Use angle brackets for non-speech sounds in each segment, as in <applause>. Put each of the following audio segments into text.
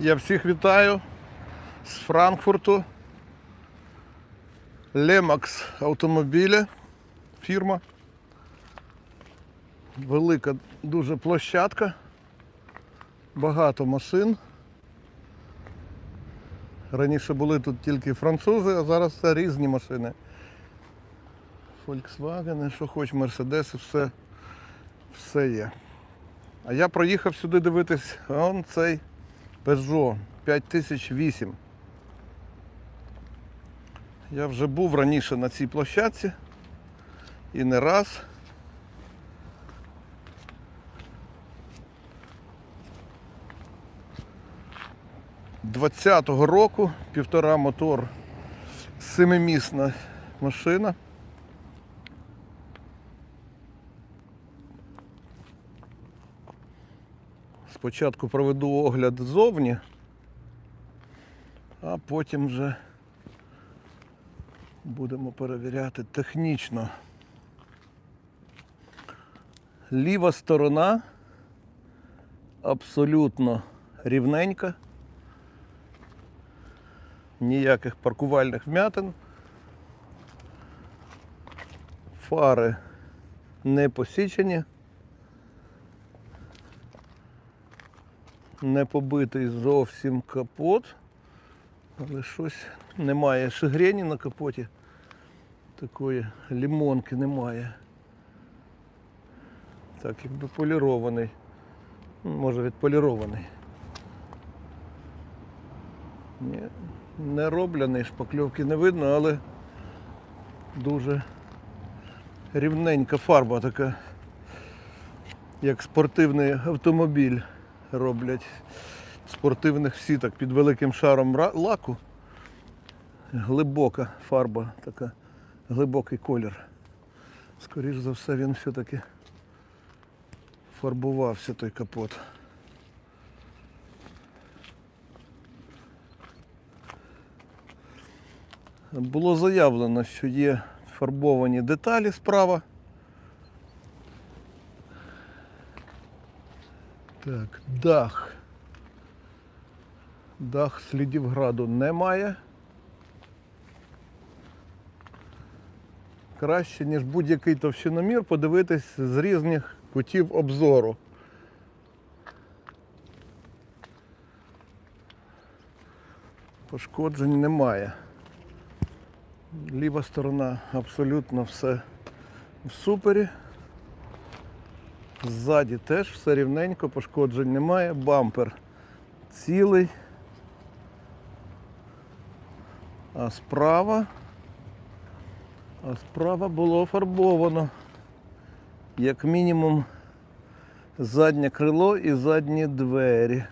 Я всіх вітаю з Франкфурту. Лемакс автомобілі, фірма. Велика дуже площадка, багато машин. Раніше були тут тільки французи, а зараз це різні машини. Volkswagen, що хоч, Mercedes, все, все є. А я проїхав сюди дивитись, он цей Peugeot 5008. Я вже був раніше на цій площадці і не раз. Двадцятого року півтора мотор, семимісна машина. Спочатку проведу огляд ззовні, а потім вже будемо перевіряти технічно. Ліва сторона абсолютно рівненька. Ніяких паркувальних вмятин. Фари не посічені. Не побитий зовсім капот, але щось немає шигрені на капоті. Такої лімонки немає. Так, якби полірований. Може відполірований. Ні, не роблений, шпакльовки не видно, але дуже рівненька фарба така, як спортивний автомобіль роблять спортивних всі так під великим шаром лаку. Глибока фарба, така, глибокий колір. Скоріш за все він все-таки фарбувався той капот. Було заявлено, що є фарбовані деталі справа. Так, дах. Дах слідів граду немає. Краще, ніж будь-який товщиномір, подивитись з різних кутів обзору. Пошкоджень немає. Ліва сторона абсолютно все в супері. Ззаді теж все рівненько, пошкоджень немає. Бампер цілий. А справа. А справа було фарбовано. Як мінімум заднє крило і задні двері.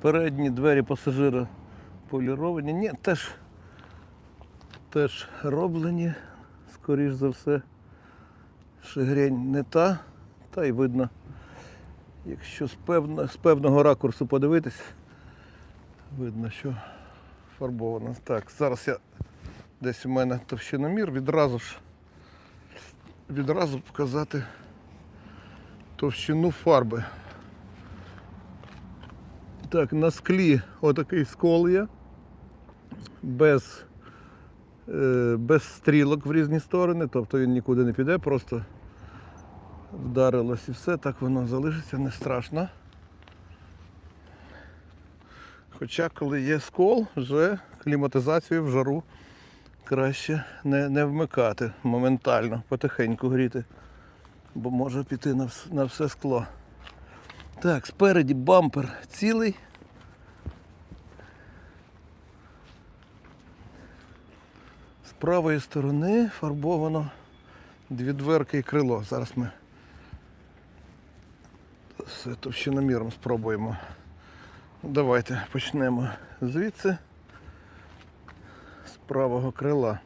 Передні двері пасажира поліровані. Ні, теж, теж роблені, скоріш за все. Шигрень не та, та й видно. Якщо з, певно, з певного ракурсу подивитись, видно, що фарбовано. Так, зараз я десь у мене товщиномір, відразу ж відразу показати товщину фарби. Так, на склі отакий скол є. Без, е, без стрілок в різні сторони, тобто він нікуди не піде, просто вдарилось і все, так воно залишиться, не страшно. Хоча коли є скол, вже кліматизацію в жару краще не, не вмикати моментально, потихеньку гріти, бо може піти на, на все скло. Так, спереді бампер цілий. З правої сторони фарбовано дві дверки і крило. Зараз ми все товщиноміром спробуємо. Давайте почнемо звідси з правого крила.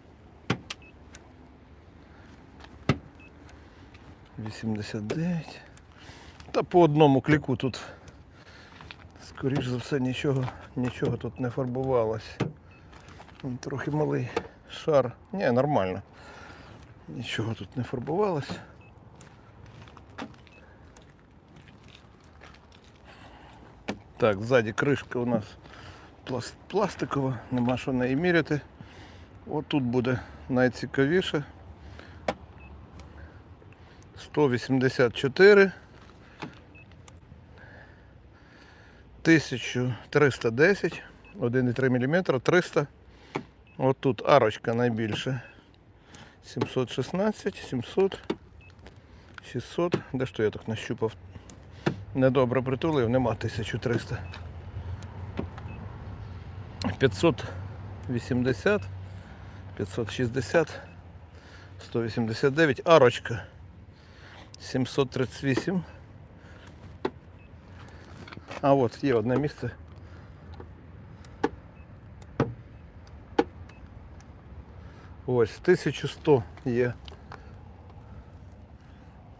89. Та по одному кліку тут Скоріш за все нічого, нічого тут не фарбувалось. Трохи малий шар. Ні, нормально. Нічого тут не фарбувалось. Так, ззаді кришка у нас пластикова, нема що неї міряти. От тут буде найцікавіше. 184 1310 1,3 мм 300 От тут арочка найбільше. 716 700 600 де що я так нащупав? Недобре притулив, нема 1300 580 560 189 арочка. 738 а от є одне місце. Ось 1100 є.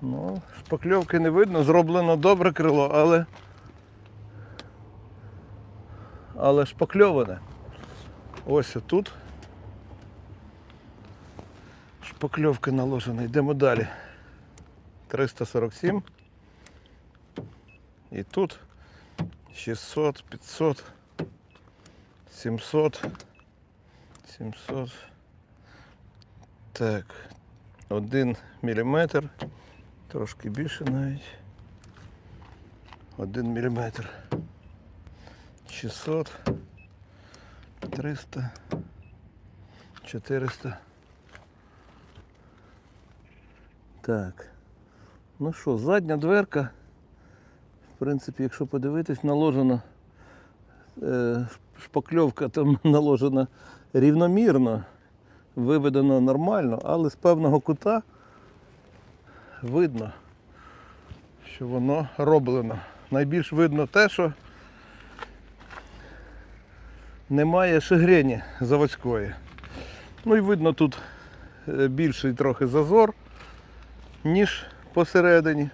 Ну, шпакльовки не видно, зроблено добре крило, але. Але шпакльоване. Ось тут. Шпакльовка наложена. Йдемо далі. 347. І тут 600, 500, 700, 700. Так, 1 міліметр, трошки більше навіть. 1 міліметр. 600, 300, 400. Так. Ну що, задня дверка. Принципі, якщо подивитись, наложена е, шпакльовка там <laughs> наложена рівномірно, виведено нормально, але з певного кута видно, що воно роблено. Найбільш видно те, що немає шигрені заводської. Ну і видно тут е, більший трохи зазор, ніж посередині.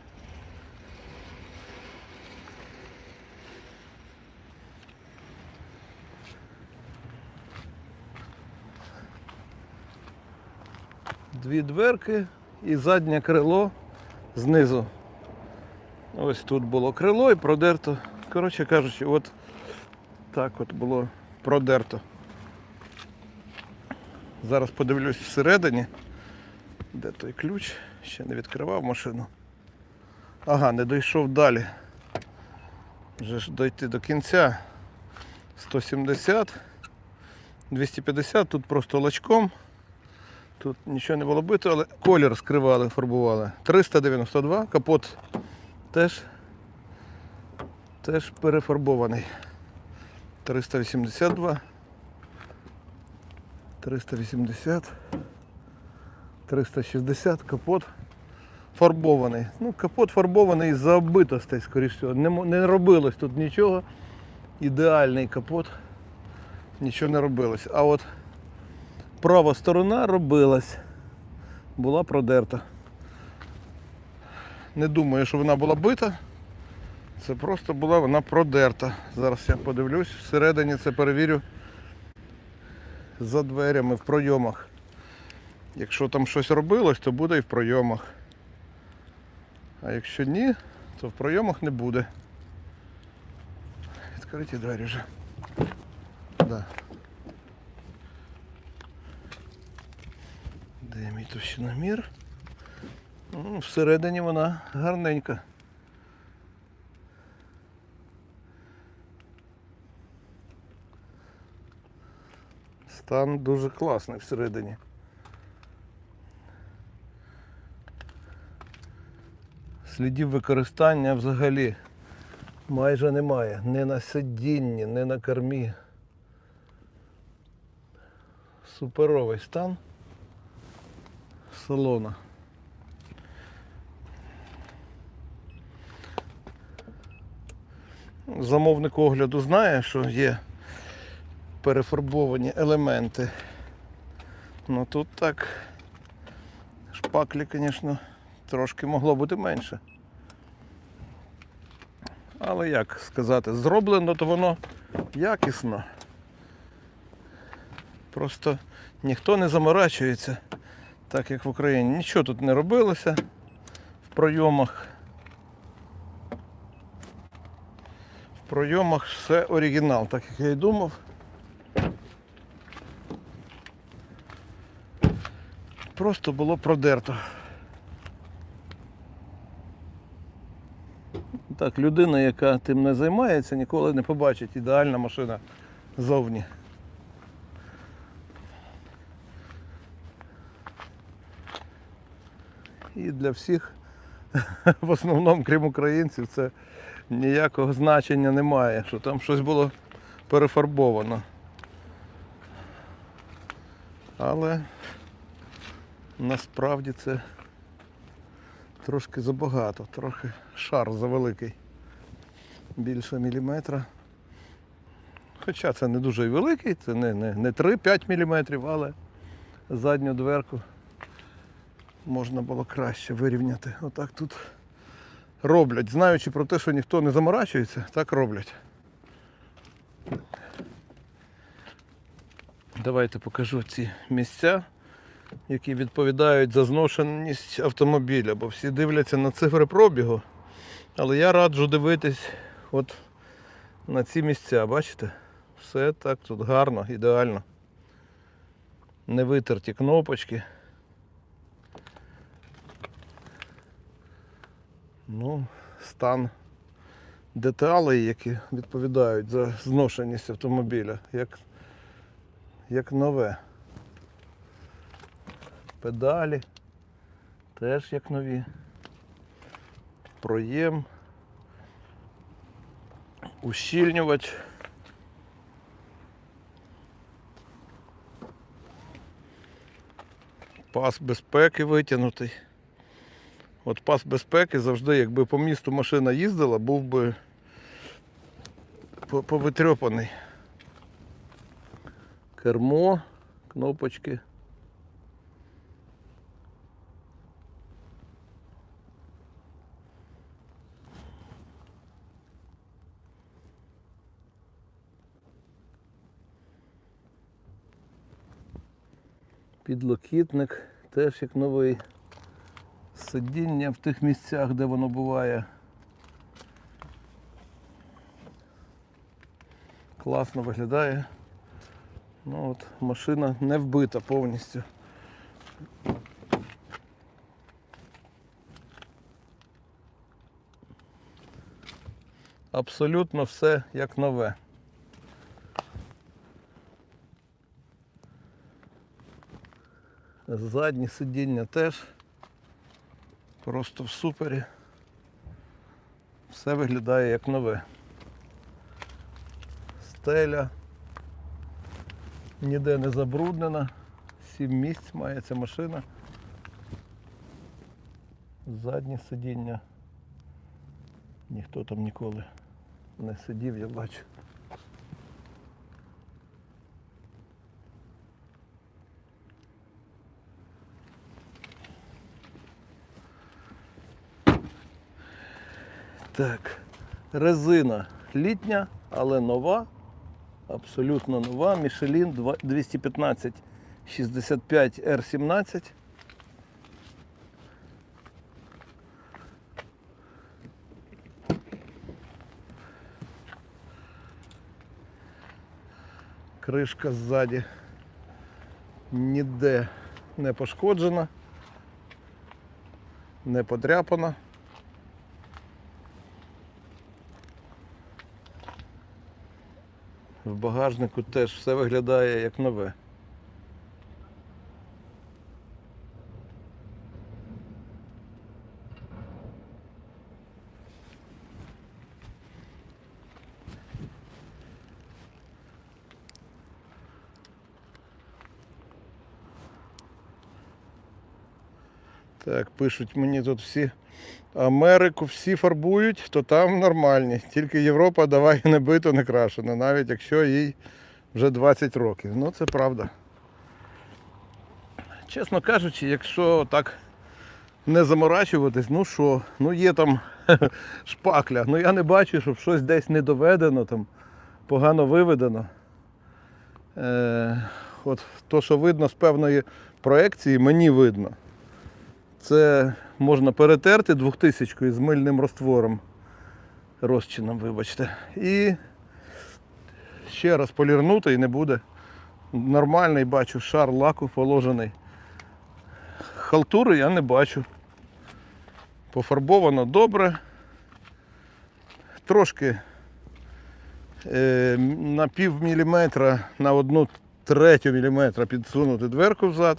Дві дверки і заднє крило знизу. Ось тут було крило і продерто. Коротше кажучи, от так от було продерто. Зараз подивлюсь всередині. Де той ключ? Ще не відкривав машину. Ага, не дійшов далі. Вже ж дойти до кінця. 170, 250, тут просто лачком. Тут нічого не було бито, але колір скривали, фарбували. 392, капот теж, теж перефарбований. 382. 380. 360 капот фарбований. Ну, капот фарбований за оббитостей, скоріш всього. Не, не робилось тут нічого. Ідеальний капот. Нічого не робилось. А от права сторона робилась. Була продерта. Не думаю, що вона була бита. Це просто була вона продерта. Зараз я подивлюсь, всередині це перевірю за дверями в пройомах. Якщо там щось робилось, то буде і в пройомах. А якщо ні, то в пройомах не буде. Відкриті двері вже. Да. Де мій товщиномір? Ну, всередині вона гарненька. Стан дуже класний всередині. Слідів використання взагалі майже немає. Не на сидінні, не на кормі. Суперовий стан салона. Замовник огляду знає, що є перефарбовані елементи. Ну тут так шпаклі, звісно, трошки могло бути менше. Але як сказати, зроблено, то воно якісно. Просто ніхто не заморачується, так як в Україні. Нічого тут не робилося в пройомах. В пройомах все оригінал, так як я і думав. Просто було продерто. Так, людина, яка тим не займається, ніколи не побачить ідеальна машина зовні. І для всіх, <laughs> в основному, крім українців, це ніякого значення немає, що там щось було перефарбовано. Але насправді це трошки забагато, трохи шар завеликий. Більше міліметра. Хоча це не дуже великий, це не, не, не 3-5 міліметрів, але задню дверку можна було краще вирівняти. Отак тут роблять. Знаючи про те, що ніхто не заморачується, так роблять. Давайте покажу ці місця, які відповідають за зношеність автомобіля, бо всі дивляться на цифри пробігу. Але я раджу дивитись от на ці місця, бачите? Все так тут гарно, ідеально. Не витерті кнопочки. Ну, стан деталей, які відповідають за зношеність автомобіля, як, як нове. Педалі теж як нові. Проєм. Ущільнювач. Пас безпеки витягнутий. От пас безпеки завжди, якби по місту машина їздила, був би повитрьопаний. Кермо, кнопочки. Підлокітник теж як новий. Сидіння в тих місцях, де воно буває. Класно виглядає. Ну от машина не вбита повністю. Абсолютно все як нове. Задні сидіння теж просто в супері. Все виглядає як нове. Стеля ніде не забруднена. Сім місць має ця машина. Заднє сидіння. Ніхто там ніколи не сидів, я бачу. Так, резина літня, але нова, абсолютно нова. Michelin 215 65 R17. Кришка ззаді ніде не пошкоджена, не подряпана. В багажнику теж все виглядає як нове. Так, пишуть мені тут всі Америку всі фарбують, то там нормальні. Тільки Європа давай не бито, не крашено, навіть якщо їй вже 20 років. Ну це правда. Чесно кажучи, якщо так не заморачуватись, ну що, ну є там <laughs> шпакля. Ну я не бачу, щоб щось десь не доведено, там, погано виведено. Е, от то, що видно з певної проекції, мені видно. Це можна перетерти двохтисячкою з мильним роствором, розчином, вибачте. І ще раз полірнути і не буде. Нормальний бачу шар лаку положений. Халтури я не бачу. Пофарбовано добре. Трошки е, на пів міліметра, на одну третю міліметра підсунути дверку взад.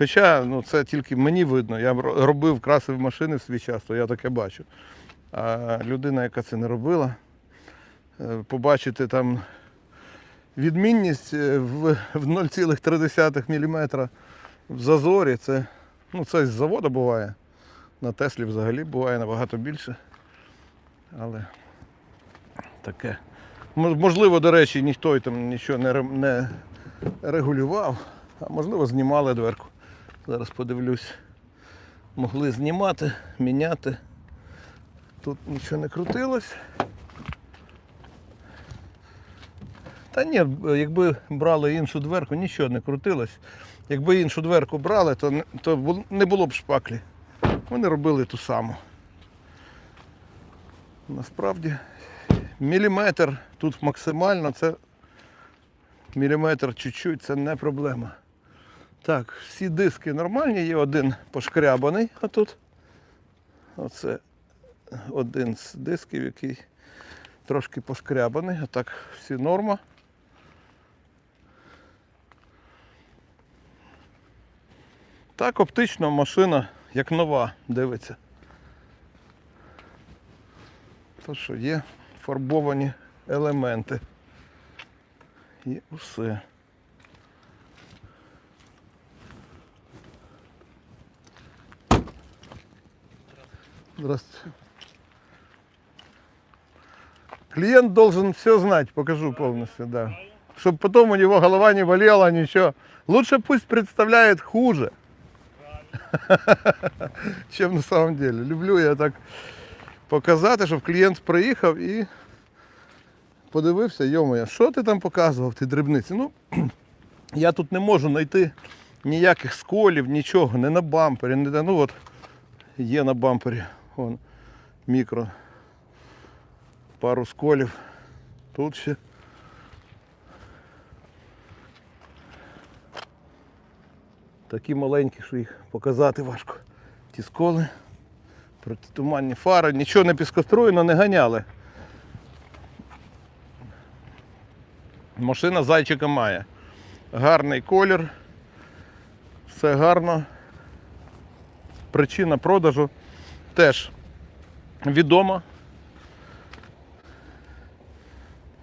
Хоча ну, це тільки мені видно. Я ро- робив, красив машини в свій час, то я таке бачу. А людина, яка це не робила, е, побачити там відмінність е, в, в 0,3 мм в зазорі, це, ну, це з заводу буває. На Теслі взагалі буває набагато більше. Але таке. Можливо, до речі, ніхто там нічого не регулював, а можливо знімали дверку. Зараз подивлюсь. Могли знімати, міняти. Тут нічого не крутилось. Та ні, якби брали іншу дверку, нічого не крутилось. Якби іншу дверку брали, то, то не було б шпаклі. Вони робили ту саму. Насправді міліметр тут максимально, це міліметр чуть-чуть, це не проблема. Так, всі диски нормальні, є один пошкрябаний, а тут оце один з дисків, який трошки пошкрябаний, а так всі норма. Так, оптично машина як нова дивиться. То що є фарбовані елементи. І усе. Здравствуйте. Клиент должен все знать, покажу полностью, да. Чтобы потом у него голова не болела, ничего. Лучше пусть представляет хуже, <laughs> чем на самом деле. Люблю я так показати, щоб клієнт приїхав і подивився, йомоя, що ти там показував, ти дрібниці. Ну, <clears throat> я тут не можу знайти ніяких сколів, нічого, не на бампері, не ну от є на бампері. Вон, мікро. Пару сколів. Тут ще. Такі маленькі, що їх показати важко. Ті сколи, протитуманні фари, нічого не піскоструєно, не ганяли. Машина зайчика має. Гарний колір, все гарно. Причина продажу теж відома.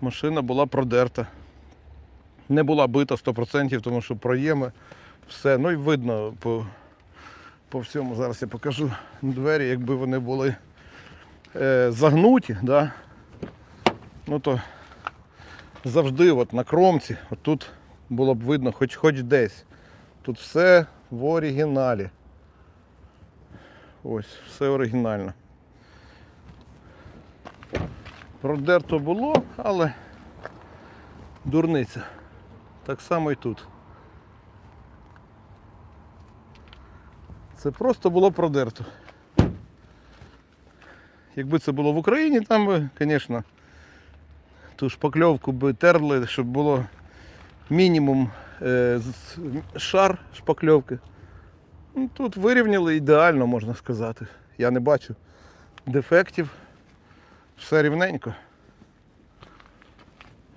Машина була продерта. Не була бита 100%, тому що проєми, все. Ну і видно по, по всьому. Зараз я покажу двері, якби вони були е, загнуті, да? ну то завжди от на кромці, от тут було б видно хоч, хоч десь. Тут все в оригіналі. Ось, все оригінально. Продерто було, але дурниця. Так само і тут. Це просто було продерто. Якби це було в Україні, там би, звісно, ту шпакльовку би терли, щоб було мінімум е, шар шпакльовки. Ну, Тут вирівняли ідеально, можна сказати. Я не бачу дефектів. Все рівненько.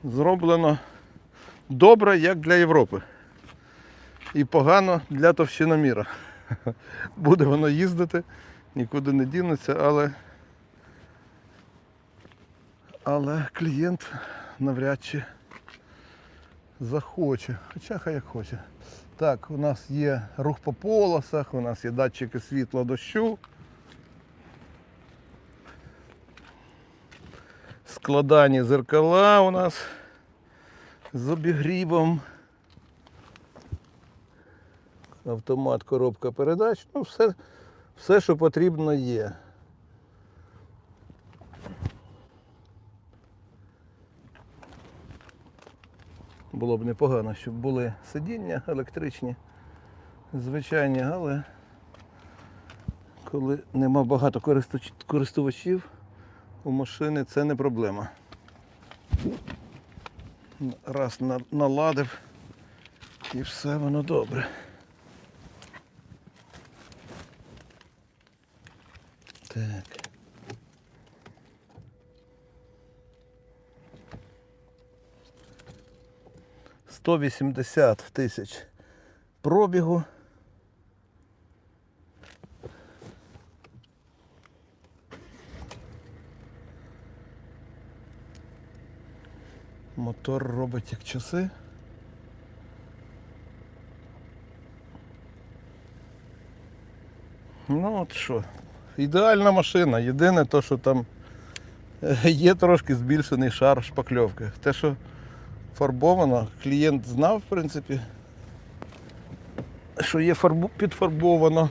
Зроблено добре, як для Європи. І погано для товщиноміра. <laughs> Буде воно їздити, нікуди не дінеться, але, але клієнт навряд чи захоче. Хоча хай як хоче. Так, у нас є рух по полосах, у нас є датчики світла дощу. Складані зеркала у нас з обігрівом. Автомат, коробка передач. Ну, все, все, що потрібно є. Було б непогано, щоб були сидіння електричні, звичайні, але коли нема багато користувачів у машини, це не проблема. Раз наладив і все воно добре. Так. Сто вісімдесят тисяч пробігу. Мотор робить як часи. Ну от що, ідеальна машина. Єдине то, що там е, є трошки збільшений шар шпакльовки. Те, що фарбовано, клієнт знав, в принципі, що є фарбу... підфарбовано.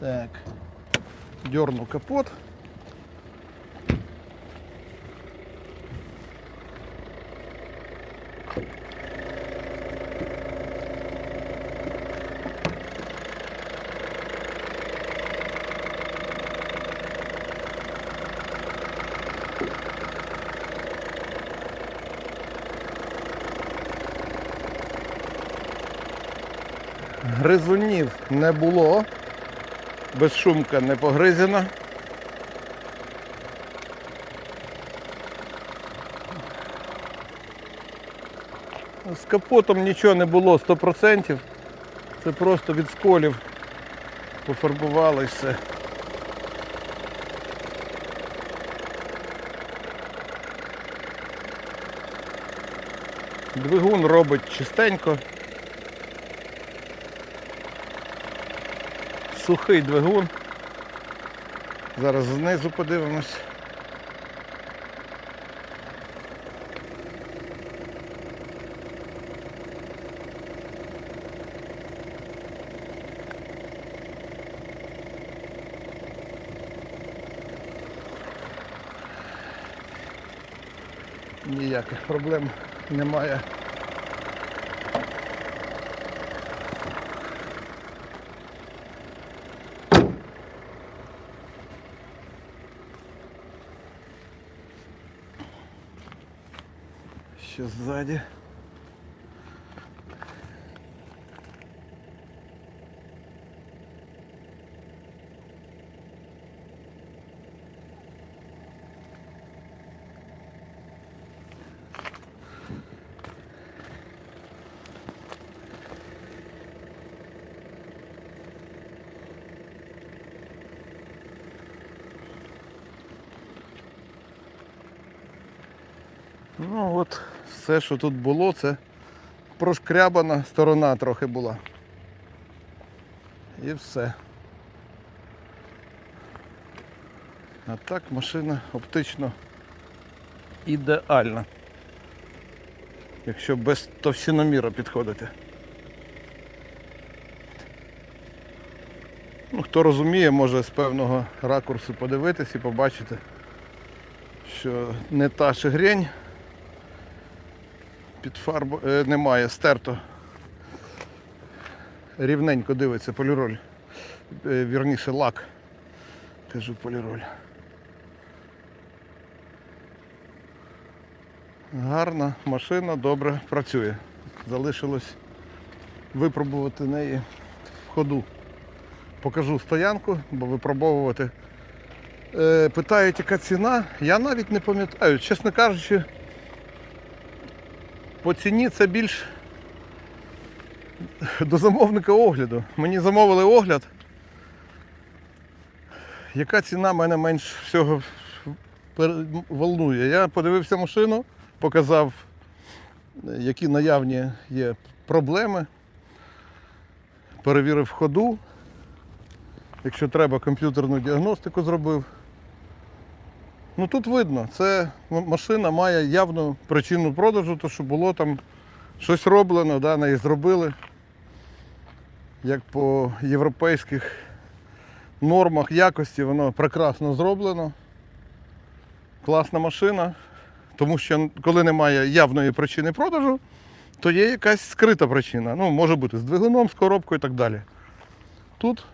Так. дерну капот. Не було. Безшумка не погризена. З капотом нічого не було 100%. Це просто від сколів пофарбували все. Двигун робить чистенько. Сухий двигун. Зараз знизу подивимось. Ніяких проблем немає. Ще ззаді. Ну от все, що тут було, це прошкрябана сторона трохи була. І все. А так машина оптично ідеальна. Якщо без товщиноміра підходити. Ну, хто розуміє, може з певного ракурсу подивитись і побачити, що не та шигрень під фарбу е, немає, стерто. Рівненько дивиться поліроль. Е, вірніше лак. Кажу поліроль. Гарна машина, добре працює. Залишилось випробувати неї в ходу. Покажу стоянку, бо випробовувати. Е, питають, яка ціна. Я навіть не пам'ятаю. Чесно кажучи, по ціні це більш до замовника огляду. Мені замовили огляд. Яка ціна мене менш всього волнує? Я подивився машину, показав, які наявні є проблеми, перевірив ходу. Якщо треба, комп'ютерну діагностику зробив. Ну тут видно, це машина має явну причину продажу, то що було там щось роблено, да, неї зробили. Як по європейських нормах якості воно прекрасно зроблено. Класна машина. Тому що коли немає явної причини продажу, то є якась скрита причина. Ну, може бути з двигуном, з коробкою і так далі. Тут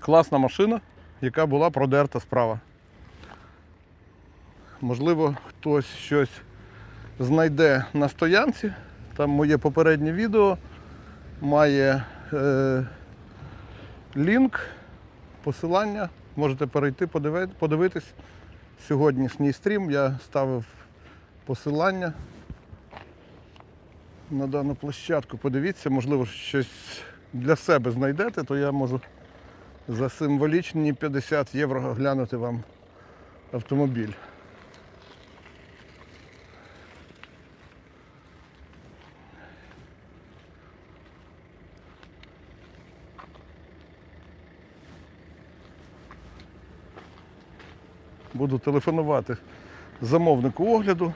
класна машина, яка була продерта справа. Можливо, хтось щось знайде на стоянці. Там моє попереднє відео має е, лінк, посилання. Можете перейти, подивитись. Сьогоднішній стрім я ставив посилання на дану площадку. Подивіться, можливо, щось для себе знайдете, то я можу за символічні 50 євро глянути вам автомобіль. Буду телефонувати замовнику огляду.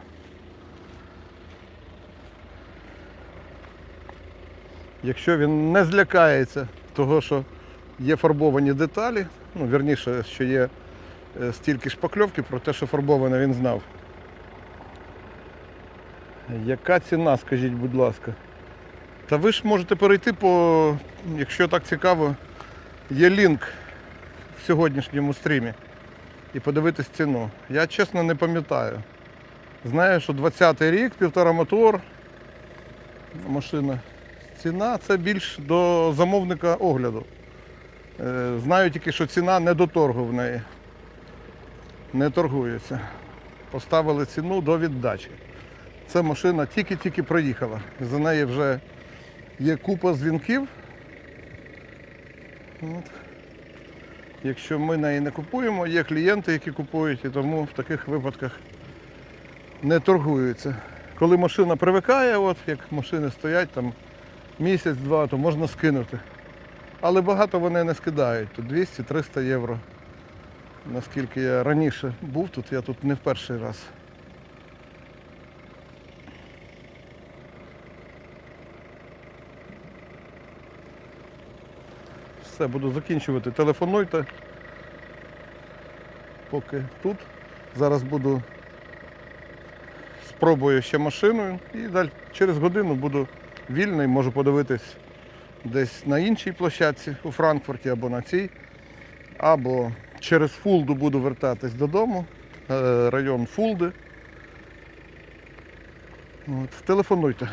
Якщо він не злякається того, що є фарбовані деталі, ну, вірніше, що є е, стільки шпакльовки, про те, що фарбоване, він знав. Яка ціна, скажіть, будь ласка? Та ви ж можете перейти по, якщо так цікаво, є лінк в сьогоднішньому стрімі і подивитись ціну. Я чесно не пам'ятаю. Знаю, що 20-й рік, півтора мотор, машина. Ціна це більш до замовника огляду. Е, Знаю тільки, що ціна не до торгу в неї. Не торгується. Поставили ціну до віддачі. Ця машина тільки-тільки проїхала. За неї вже є купа дзвінків. От. Якщо ми неї не купуємо, є клієнти, які купують, і тому в таких випадках не торгуються. Коли машина привикає, от як машини стоять там місяць-два, то можна скинути. Але багато вони не скидають. Тут 200-300 євро. Наскільки я раніше був тут, я тут не в перший раз. Все, буду закінчувати. Телефонуйте. Поки тут. Зараз буду спробую ще машиною і далі через годину буду вільний, можу подивитись десь на іншій площадці у Франкфурті або на цій. Або через Фулду буду вертатись додому, е, район Фулди. От, телефонуйте.